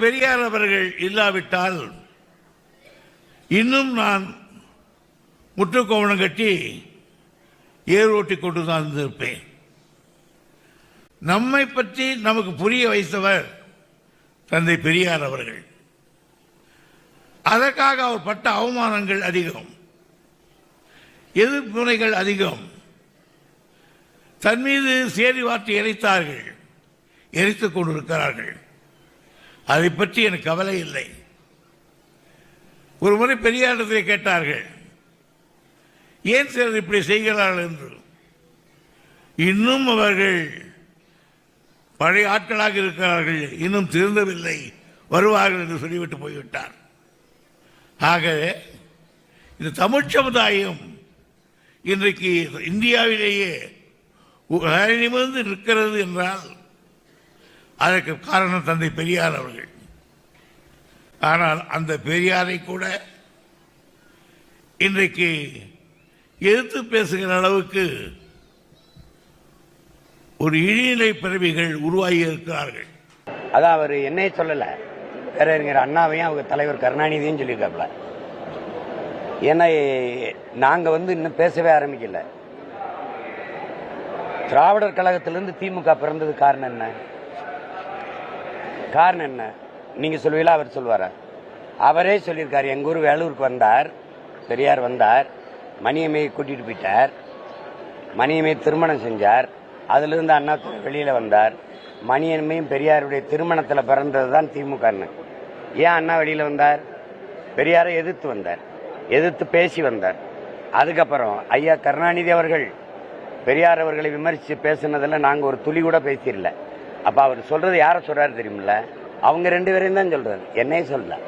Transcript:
பெரியார் அவர்கள் இல்லாவிட்டால் இன்னும் நான் முற்றுக்கோவணம் கட்டி ஏர் ஓட்டி கொண்டு தான் இருந்திருப்பேன் நம்மை பற்றி நமக்கு புரிய வைத்தவர் தந்தை பெரியார் அவர்கள். அதற்காக அவர் பட்ட அவமானங்கள் அதிகம். எதிர்ப்புரைகள் அதிகம். தன் மீது சேரி வார்த்தை எரித்தார்கள். எரித்துக் கொண்டிருக்கிறார்கள். அதை பற்றி எனக்கு கவலை இல்லை. ஒரு முறை பெரியாரிடத்தை கேட்டார்கள் ஏன் சிலர் இப்படி செய்கிறார்கள் என்று? இன்னும் அவர்கள் பழைய ஆட்களாக இருக்கிறார்கள் இன்னும் திருந்தவில்லை வருவார்கள் என்று சொல்லிவிட்டு போய்விட்டார். ஆகவே இந்த தமிழ் சமுதாயம் இன்றைக்கு இந்தியாவிலேயே நிமிர்ந்து நிற்கிறது என்றால் அதற்கு காரணம் தந்தை பெரியார் அவர்கள். ஆனால் அந்த பெரியாரை கூட இன்றைக்கு எதிர்த்து பேசுகிற அளவுக்கு ஒரு இழிநிலை பிறவிகள் உருவாகி இருக்கிறார்கள். அதான் அவர் என்னையே சொல்லல. பேரறிஞர் அண்ணாவையும் அவங்க தலைவர் கருணாநிதியும் சொல்லியிருக்காப்ல ஏன்னா நாங்க வந்து இன்னும் பேசவே ஆரம்பிக்கல. திராவிடர் கழகத்திலிருந்து திமுக பிறந்தது காரணம் என்ன? காரணம் என்ன? நீங்கள் சொல்லுவீங்களா அவர் சொல்லுவாரா அவரே சொல்லியிருக்கார். எங்கள் ஊர் வேலூருக்கு வந்தார். பெரியார் வந்தார். மணியம்மையை கூட்டிகிட்டு போயிட்டார். மணியம்மையை திருமணம் செஞ்சார். அதிலிருந்து அண்ணா வெளியில் வந்தார். மணியன்மையும் பெரியாருடைய திருமணத்தில் பிறந்தது தான் திமுகன்னு ஏன் அண்ணா வெளியில் வந்தார்? பெரியாரை எதிர்த்து வந்தார். எதிர்த்து பேசி வந்தார். அதுக்கப்புறம் ஐயா கருணாநிதி அவர்கள் பெரியார் அவர்களை விமர்சித்து பேசுனதில் நாங்கள் ஒரு துளி கூட பேசிடல அப்போ அவர் சொல்கிறது யாரை சொல்கிறாரு தெரியுமில்ல? அவங்க ரெண்டு பேரையும் தான் சொல்றாரு. என்னையே சொல்லலை.